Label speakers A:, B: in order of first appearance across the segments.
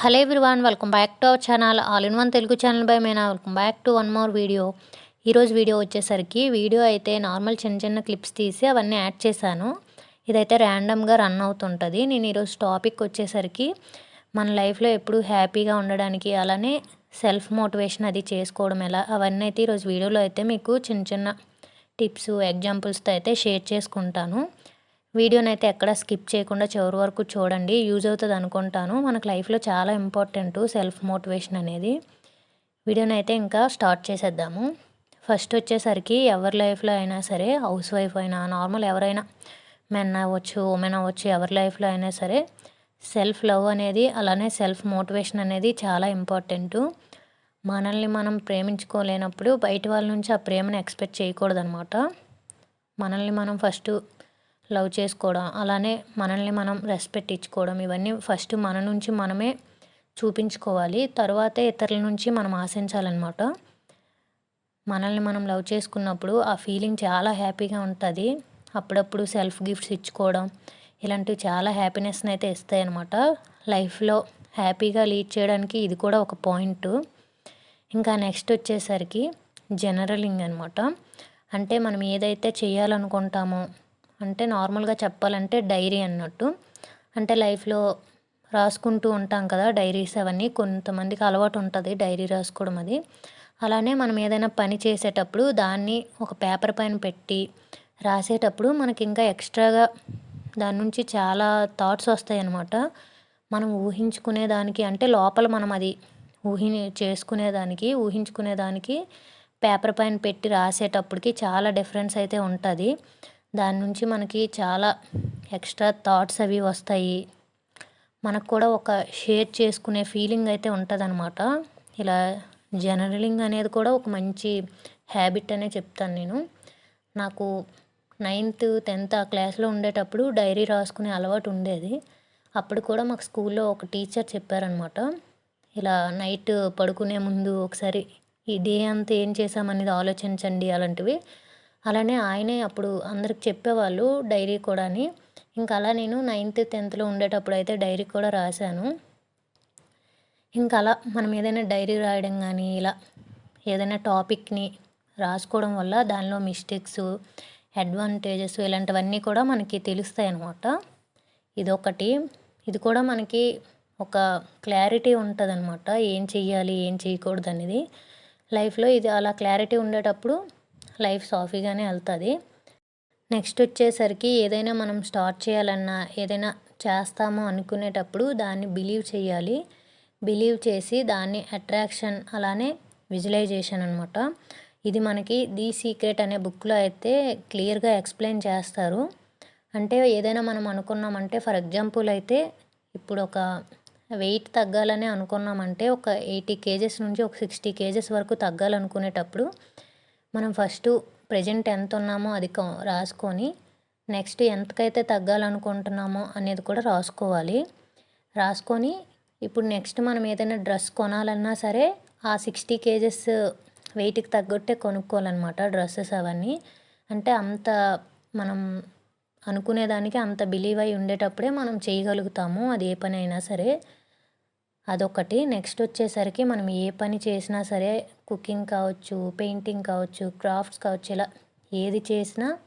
A: Hello everyone welcome back to our channel. All in one Telugu channel by Mena. Welcome back to one more video. ఈరోజు video వచ్చేసరికి video అయితే normal చిన్న చిన్న clips తీసి అవన్నీ add చేశాను. ఇదైతే ర్యాండమ్గా రన్ అవుతుంటుంది. నేను ఈరోజు టాపిక్ వచ్చేసరికి మన లైఫ్లో ఎప్పుడు హ్యాపీగా ఉండడానికి అలానే సెల్ఫ్ మోటివేషన్ అది చేసుకోవడం ఎలా అవన్నీ అయితే ఈరోజు వీడియోలో అయితే మీకు చిన్న చిన్న టిప్స్ ఎగ్జాంపుల్స్తో అయితే షేర్ చేసుకుంటాను. వీడియోని అయితే ఎక్కడ స్కిప్ చేయకుండా చివరి వరకు చూడండి. యూజ్ అవుతుంది అనుకుంటాను. మనకు లైఫ్లో చాలా ఇంపార్టెంట్ సెల్ఫ్ మోటివేషన్ అనేది. వీడియోని అయితే ఇంకా స్టార్ట్ చేసేద్దాము. ఫస్ట్ వచ్చేసరికి ఎవరి లైఫ్లో అయినా సరే హౌస్ వైఫ్ అయినా నార్మల్ ఎవరైనా మెన్ అవ్వచ్చు ఉమెన్ అవ్వచ్చు ఎవరి లైఫ్లో అయినా సరే సెల్ఫ్ లవ్ అనేది అలానే సెల్ఫ్ మోటివేషన్ అనేది చాలా ఇంపార్టెంట్. మనల్ని మనం ప్రేమించుకోలేనప్పుడు బయట వాళ్ళ నుంచి ఆ ప్రేమను ఎక్స్పెక్ట్ చేయకూడదనమాట మనల్ని మనం ఫస్ట్ లవ్ చేసుకోవడం అలానే మనల్ని మనం రెస్పెక్ట్ ఇచ్చుకోవడం ఇవన్నీ ఫస్ట్ మన నుంచి మనమే చూపించుకోవాలి. తర్వాతే ఇతరుల నుంచి మనం ఆశించాలన్నమాట. మనల్ని మనం లవ్ చేసుకున్నప్పుడు ఆ ఫీలింగ్ చాలా హ్యాపీగా ఉంటుంది. అప్పుడప్పుడు సెల్ఫ్ గిఫ్ట్స్ ఇచ్చుకోవడం ఇలాంటివి చాలా హ్యాపీనెస్ని అయితే ఇస్తాయి అనమాట లైఫ్లో హ్యాపీగా లీడ్ చేయడానికి ఇది కూడా ఒక పాయింట్ ఇంకా నెక్స్ట్ వచ్చేసరికి జనరలింగ్ అనమాట అంటే మనం ఏదైతే చేయాలనుకుంటామో అంటే నార్మల్గా చెప్పాలంటే డైరీ అన్నట్టు. అంటే లైఫ్లో రాసుకుంటూ ఉంటాం కదా డైరీస్ అవన్నీ. కొంతమందికి అలవాటు ఉంటుంది డైరీ రాసుకోవడం అది. అలానే మనం ఏదైనా పని చేసేటప్పుడు దాన్ని ఒక పేపర్ పైన పెట్టి రాసేటప్పుడు మనకి ఇంకా ఎక్స్ట్రాగా దాని నుంచి చాలా థాట్స్ వస్తాయి అన్నమాట మనం ఊహించుకునే దానికి అంటే లోపల మనం అది ఊహి చేసుకునేదానికి ఊహించుకునేదానికి పేపర్ పైన పెట్టి రాసేటప్పటికి చాలా డిఫరెన్స్ అయితే ఉంటుంది. దాని నుంచి మనకి చాలా ఎక్స్ట్రా థాట్స్ అవి వస్తాయి. మనకు కూడా ఒక షేర్ చేసుకునే ఫీలింగ్ అయితే ఉంటుందన్నమాట. ఇలా జనరలింగ్ అనేది కూడా ఒక మంచి హ్యాబిట్ అనే చెప్తాను నేను. నాకు నైన్త్ టెన్త్ ఆ క్లాస్లో ఉండేటప్పుడు డైరీ రాసుకునే అలవాటు ఉండేది. అప్పుడు కూడా మాకు స్కూల్లో ఒక టీచర్ చెప్పారనమాట ఇలా నైట్ పడుకునే ముందు ఒకసారి ఈ డే అంతా ఏం చేసామనేది ఆలోచించండి అలాంటివి. అలానే ఆయనే అప్పుడు అందరికి చెప్పేవాళ్ళు డైరీ కూడా అని ఇంకా అలా నేను నైన్త్ టెన్త్లో ఉండేటప్పుడు అయితే డైరీ కూడా రాశాను. ఇంకా అలా మనం ఏదైనా డైరీ రాయడం కానీ ఇలా ఏదైనా టాపిక్ని రాసుకోవడం వల్ల దానిలో మిస్టేక్స్ అడ్వాంటేజెస్ ఇలాంటివన్నీ కూడా మనకి తెలుస్తాయి అన్నమాట ఇదొకటి. ఇది కూడా మనకి ఒక క్లారిటీ ఉంటుంది అనమాట ఏం చెయ్యాలి ఏం చేయకూడదు అనేది లైఫ్లో ఇది అలా క్లారిటీ ఉండేటప్పుడు లైఫ్ సాఫీగానే వెళ్తుంది. నెక్స్ట్ వచ్చేసరికి ఏదైనా మనం స్టార్ట్ చేయాలన్నా ఏదైనా చేస్తాము అనుకునేటప్పుడు దాన్ని బిలీవ్ చేయాలి. బిలీవ్ చేసి దాన్ని అట్రాక్షన్ అలానే విజువలైజేషన్ అనమాట ఇది మనకి ది సీక్రెట్ అనే బుక్లో అయితే క్లియర్గా ఎక్స్ప్లెయిన్ చేస్తారు. అంటే ఏదైనా మనం అనుకున్నామంటే ఫర్ ఎగ్జాంపుల్ అయితే ఇప్పుడు ఒక వెయిట్ తగ్గాలని అనుకున్నామంటే ఒక ఎయిటీ కేజెస్ నుంచి ఒక సిక్స్టీ కేజెస్ వరకు తగ్గాలనుకునేటప్పుడు మనం ఫస్ట్ ప్రజెంట్ ఎంత ఉన్నామో అది రాసుకొని నెక్స్ట్ ఎంతకైతే తగ్గాలనుకుంటున్నామో అనేది కూడా రాసుకోవాలి. రాసుకొని ఇప్పుడు నెక్స్ట్ మనం ఏదైనా డ్రెస్ కొనాలన్నా సరే ఆ సిక్స్టీ కేజెస్ వెయిట్కి తగ్గట్టే కొనుక్కోవాలన్నమాట డ్రెస్సెస్ అవన్నీ. అంటే అంత మనం అనుకునేదానికి అంత బిలీవ్ అయి ఉండేటప్పుడే మనం చేయగలుగుతాము అది ఏ పని అయినా సరే. అదొకటి నెక్స్ట్ వచ్చేసరికి మనం ఏ పని చేసినా సరే కుకింగ్ కావచ్చు పెయింటింగ్ కావచ్చు క్రాఫ్ట్స్ కావచ్చు ఇలా ఏది చేసినా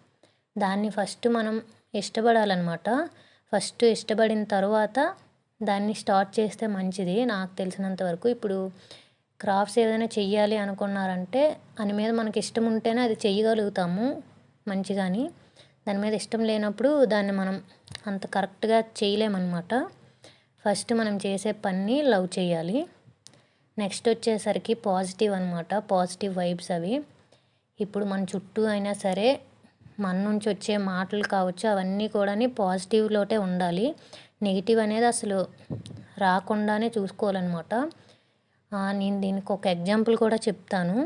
A: దాన్ని ఫస్ట్ మనం ఇష్టపడాలన్నమాట. ఫస్ట్ ఇష్టపడిన తర్వాత దాన్ని స్టార్ట్ చేస్తే మంచిది. నాకు తెలిసినంత వరకు ఇప్పుడు క్రాఫ్ట్స్ ఏదైనా చెయ్యాలి అనుకున్నారంటే దాని మీద మనకి ఇష్టం ఉంటేనే అది చెయ్యగలుగుతాము మంచిగాని. దాని మీద ఇష్టం లేనప్పుడు దాన్ని మనం అంత కరెక్ట్గా చేయలేమన్నమాట. ఫస్ట్ మనం చేసే పని లవ్ చేయాలి. నెక్స్ట్ వచ్చేసరికి పాజిటివ్ అనమాట పాజిటివ్ వైబ్స్ అవి. ఇప్పుడు మన చుట్టూ అయినా సరే మన నుంచి వచ్చే మాటలు కావచ్చు అవన్నీ కూడా పాజిటివ్లోటే ఉండాలి. నెగిటివ్ అనేది అసలు రాకుండానే చూసుకోవాలన్నమాట. నేను దీనికి ఒక ఎగ్జాంపుల్ కూడా చెప్తాను.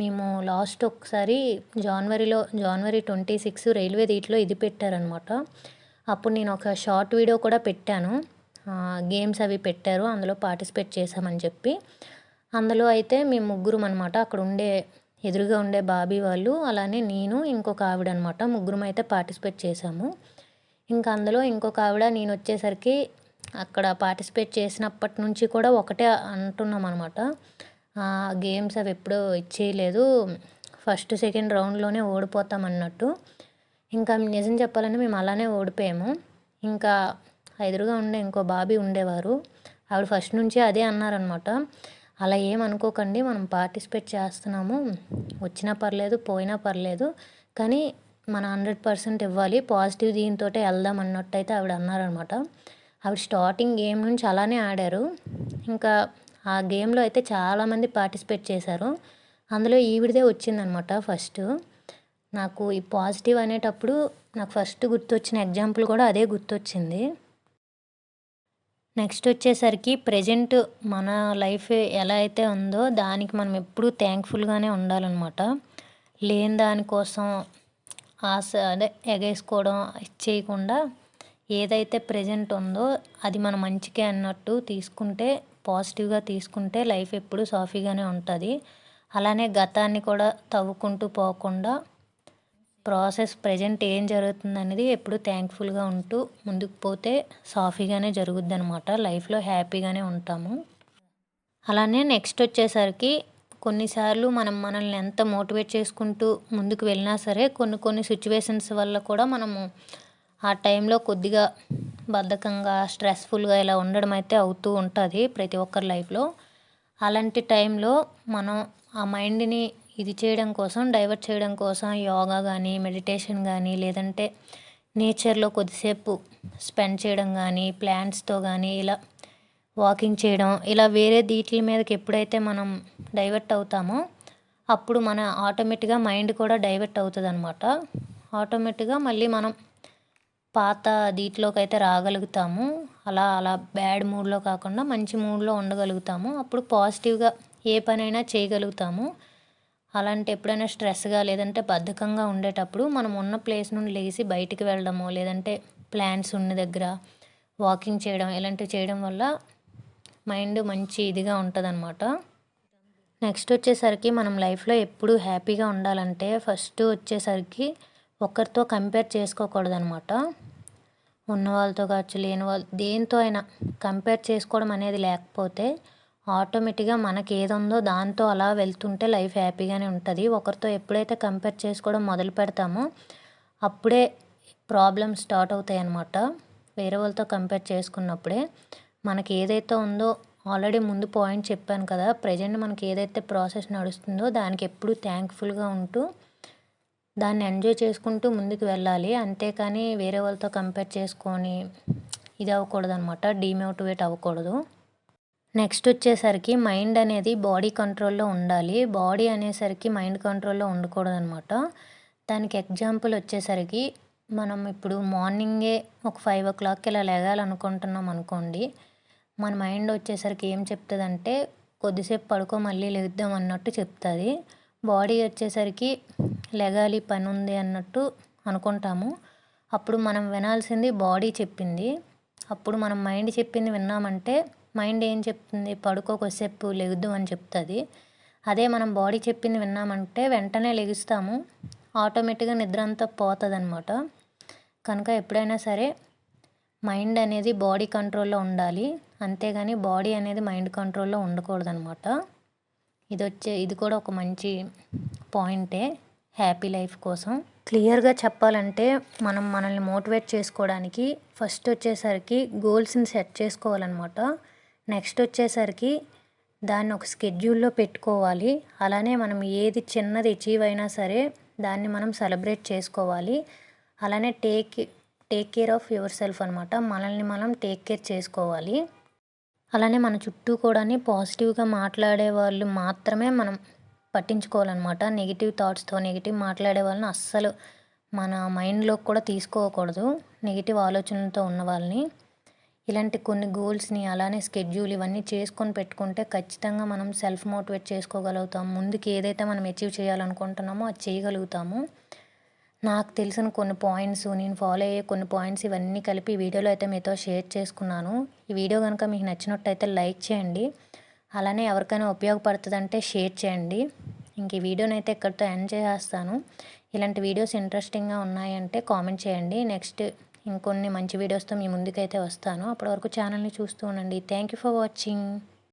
A: మేము లాస్ట్ ఒకసారి జనవరిలో జనవరి ట్వంటీ సిక్స్ రైల్వే దీంట్లో ఇది పెట్టారనమాట అప్పుడు నేను ఒక షార్ట్ వీడియో కూడా పెట్టాను. గేమ్స్ అవి పెట్టారు. అందులో పార్టిసిపేట్ చేసామని చెప్పి. అందులో అయితే మేము ముగ్గురం అనమాట అక్కడ ఉండే ఎదురుగా ఉండే బాబీ వాళ్ళు అలానే నేను ఇంకొక ఆవిడ అనమాట ముగ్గురం అయితే పార్టిసిపేట్ చేసాము ఇంకా అందులో ఇంకొక ఆవిడ నేను వచ్చేసరికి అక్కడ పార్టిసిపేట్ చేసినప్పటి నుంచి కూడా ఒకటే అంటున్నాం అనమాట గేమ్స్ అవి ఎప్పుడూ ఇచ్చేయలేదు. ఫస్ట్ సెకండ్ రౌండ్లోనే ఓడిపోతాం అన్నట్టు. ఇంకా నిజం చెప్పాలంటే మేము అలానే ఓడిపోయాము. ఇంకా ఎదురుగా ఉండే ఇంకో బాబీ ఉండేవారు. ఆవిడ ఫస్ట్ నుంచి అదే అన్నారనమాట అలా ఏమనుకోకండి మనం పార్టిసిపేట్ చేస్తున్నాము. వచ్చినా పర్లేదు పోయినా పర్లేదు కానీ మన హండ్రెడ్ పర్సెంట్ ఇవ్వాలి. పాజిటివ్ దీంతో వెళ్దాం అన్నట్టు అయితే ఆవిడ అన్నారనమాట ఆవిడ స్టార్టింగ్ గేమ్ నుంచి అలానే ఆడారు. ఇంకా ఆ గేమ్లో అయితే చాలామంది పార్టిసిపేట్ చేశారు. అందులో ఈవిడదే వచ్చిందనమాట ఫస్ట్. నాకు ఈ పాజిటివ్ అనేటప్పుడు నాకు ఫస్ట్ గుర్తొచ్చిన ఎగ్జాంపుల్ కూడా అదే గుర్తొచ్చింది. నెక్స్ట్ వచ్చేసరికి ప్రజెంట్ మన లైఫ్ ఎలా అయితే ఉందో దానికి మనం ఎప్పుడూ థ్యాంక్ఫుల్గానే ఉండాలన్నమాట. లేని దానికోసం ఆశ అదే ఎగేసుకోవడం చేయకుండా ఏదైతే ప్రజెంట్ ఉందో అది మన మంచికే అన్నట్టు తీసుకుంటే పాజిటివ్గా తీసుకుంటే లైఫ్ ఎప్పుడు సాఫీగానే ఉంటుంది. అలానే గతాన్ని కూడా తవ్వుకుంటూ పోకుండా ప్రాసెస్ ప్రజెంట్ ఏం జరుగుతుంది అనేది ఎప్పుడు థ్యాంక్ఫుల్గా ఉంటూ ముందుకు పోతే సాఫీగానే జరుగుద్ది అనమాట లైఫ్లో హ్యాపీగానే ఉంటాము. అలానే నెక్స్ట్ వచ్చేసరికి కొన్నిసార్లు మనం మనల్ని ఎంత మోటివేట్ చేసుకుంటూ ముందుకు వెళ్ళినా సరే కొన్ని కొన్ని సిచ్యువేషన్స్ వల్ల కూడా మనము ఆ టైంలో కొద్దిగా బద్ధకంగా స్ట్రెస్ఫుల్గా ఇలా ఉండడం అయితే అవుతూ ఉంటుంది ప్రతి ఒక్కరి లైఫ్లో. అలాంటి టైంలో మనం ఆ మైండ్ని ఇది చేయడం కోసం డైవర్ట్ చేయడం కోసం యోగా కానీ మెడిటేషన్ కానీ లేదంటే నేచర్లో కొద్దిసేపు స్పెండ్ చేయడం కానీ ప్లాంట్స్తో కానీ ఇలా వాకింగ్ చేయడం ఇలా వేరే దీట్ల మీదకి ఎప్పుడైతే మనం డైవర్ట్ అవుతామో అప్పుడు మన ఆటోమేటిక్గా మైండ్ కూడా డైవర్ట్ అవుతుంది అనమాట ఆటోమేటిక్గా మళ్ళీ మనం పాత దీంట్లోకి అయితే రాగలుగుతాము. అలా అలా బ్యాడ్ మూడ్లో కాకుండా మంచి మూడ్లో ఉండగలుగుతాము. అప్పుడు పాజిటివ్గా ఏ పనైనా చేయగలుగుతాము. అలాంటి ఎప్పుడైనా స్ట్రెస్గా లేదంటే బద్ధకంగా ఉండేటప్పుడు మనం ఉన్న ప్లేస్ నుండి లేచి బయటికి వెళ్ళడము లేదంటే ప్లాంట్స్ ఉన్న దగ్గర వాకింగ్ చేయడం ఇలాంటివి చేయడం వల్ల మైండ్ మంచి ఇదిగా ఉంటుందన్నమాట. నెక్స్ట్ వచ్చేసరికి మనం లైఫ్లో ఎప్పుడు హ్యాపీగా ఉండాలంటే ఫస్ట్ వచ్చేసరికి ఒకరితో కంపేర్ చేసుకోకూడదు అనమాట ఉన్న వాళ్ళతో కావచ్చు లేని వాళ్ళు దేంతో అయినా కంపేర్ చేసుకోవడం అనేది లేకపోతే ఆటోమేటిక్గా మనకి ఏది ఉందో దాంతో అలా వెళ్తుంటే లైఫ్ హ్యాపీగానే ఉంటుంది. ఒకరితో ఎప్పుడైతే కంపేర్ చేసుకోవడం మొదలు పెడతామో అప్పుడే ప్రాబ్లమ్స్ స్టార్ట్ అవుతాయి అన్నమాట వేరే వాళ్ళతో కంపేర్ చేసుకున్నప్పుడే. మనకి ఏదైతే ఉందో ఆల్రెడీ ముందు పాయింట్ చెప్పాను కదా ప్రజెంట్ మనకి ఏదైతే ప్రాసెస్ నడుస్తుందో దానికి ఎప్పుడు థ్యాంక్ఫుల్గా ఉంటూ దాన్ని ఎంజాయ్ చేసుకుంటూ ముందుకు వెళ్ళాలి. అంతేకాని వేరే వాళ్ళతో కంపేర్ చేసుకొని ఇది అవ్వకూడదు అనమాట డీమోటివేట్ అవ్వకూడదు. నెక్స్ట్ వచ్చేసరికి మైండ్ అనేది బాడీ కంట్రోల్లో ఉండాలి. బాడీ అనేసరికి మైండ్ కంట్రోల్లో ఉండకూడదు అనమాట దానికి ఎగ్జాంపుల్ వచ్చేసరికి మనం ఇప్పుడు మార్నింగే ఒక ఫైవ్ ఓ క్లాక్కి ఇలా లేగాలనుకుంటున్నాం అనుకోండి మన మైండ్ వచ్చేసరికి ఏం చెప్తుందంటే కొద్దిసేపు పడుకో మళ్ళీ లేద్దాం అన్నట్టు చెప్తుంది. బాడీ వచ్చేసరికి లెగాలి పని ఉంది అన్నట్టు అనుకుంటాము. అప్పుడు మనం వినాల్సింది బాడీ చెప్పింది. అప్పుడు మనం మైండ్ చెప్పింది విన్నామంటే మైండ్ ఏం చెప్తుంది? పడుకో కొద్దిసేపు లెగుద్దు అని చెప్తుంది. అదే మనం బాడీ చెప్పింది విన్నామంటే వెంటనే లెగుస్తాము. ఆటోమేటిక్గా నిద్ర అంతా పోతుంది అనమాట కనుక ఎప్పుడైనా సరే మైండ్ అనేది బాడీ కంట్రోల్లో ఉండాలి. అంతేగాని బాడీ అనేది మైండ్ కంట్రోల్లో ఉండకూడదనమాట ఇది వచ్చే ఇది కూడా ఒక మంచి పాయింటే హ్యాపీ లైఫ్ కోసం. క్లియర్గా చెప్పాలంటే మనం మనల్ని మోటివేట్ చేసుకోవడానికి ఫస్ట్ వచ్చేసరికి గోల్స్ని సెట్ చేసుకోవాలన్నమాట. నెక్స్ట్ వచ్చేసరికి దాన్ని ఒక స్కెడ్యూల్లో పెట్టుకోవాలి. అలానే మనం ఏది చిన్నది అచీవ్ అయినా సరే దాన్ని మనం సెలబ్రేట్ చేసుకోవాలి. అలానే take take care of your self అనమాట మనల్ని మనం టేక్ కేర్ చేసుకోవాలి. అలానే మన చుట్టూ కూడా పాజిటివ్గా మాట్లాడే వాళ్ళు మాత్రమే మనం పట్టించుకోవాలన్నమాట. నెగిటివ్ థాట్స్తో నెగిటివ్ మాట్లాడే వాళ్ళని అస్సలు మన మైండ్లోకి కూడా తీసుకోకూడదు. నెగిటివ్ ఆలోచనలతో ఉన్న వాళ్ళని. ఇలాంటి కొన్ని గోల్స్ని అలానే స్కెడ్యూల్ ఇవన్నీ చేసుకొని పెట్టుకుంటే ఖచ్చితంగా మనం సెల్ఫ్ మోటివేట్ చేసుకోగలుగుతాం. ముందుకు ఏదైతే మనం అచీవ్ చేయాలనుకుంటున్నామో అది చేయగలుగుతాము. నాకు తెలిసిన కొన్ని పాయింట్స్ నేను ఫాలో అయ్యే కొన్ని పాయింట్స్ ఇవన్నీ కలిపి వీడియోలో అయితే మీతో షేర్ చేసుకున్నాను. ఈ వీడియో కనుక మీకు నచ్చినట్టయితే లైక్ చేయండి. అలానే ఎవరికైనా ఉపయోగపడుతుందంటే షేర్ చేయండి. ఇంక ఈ వీడియోని అయితే ఇక్కడితో ఎండ్ చేసేస్తాను. ఇలాంటి వీడియోస్ ఇంట్రెస్టింగ్గా ఉన్నాయంటే కామెంట్ చేయండి. నెక్స్ట్ ఇంకొన్ని మంచి వీడియోస్తో మీ ముందుకైతే వస్తాను. అప్పటి వరకు ఛానల్ని చూస్తూ ఉండండి. Thank you for watching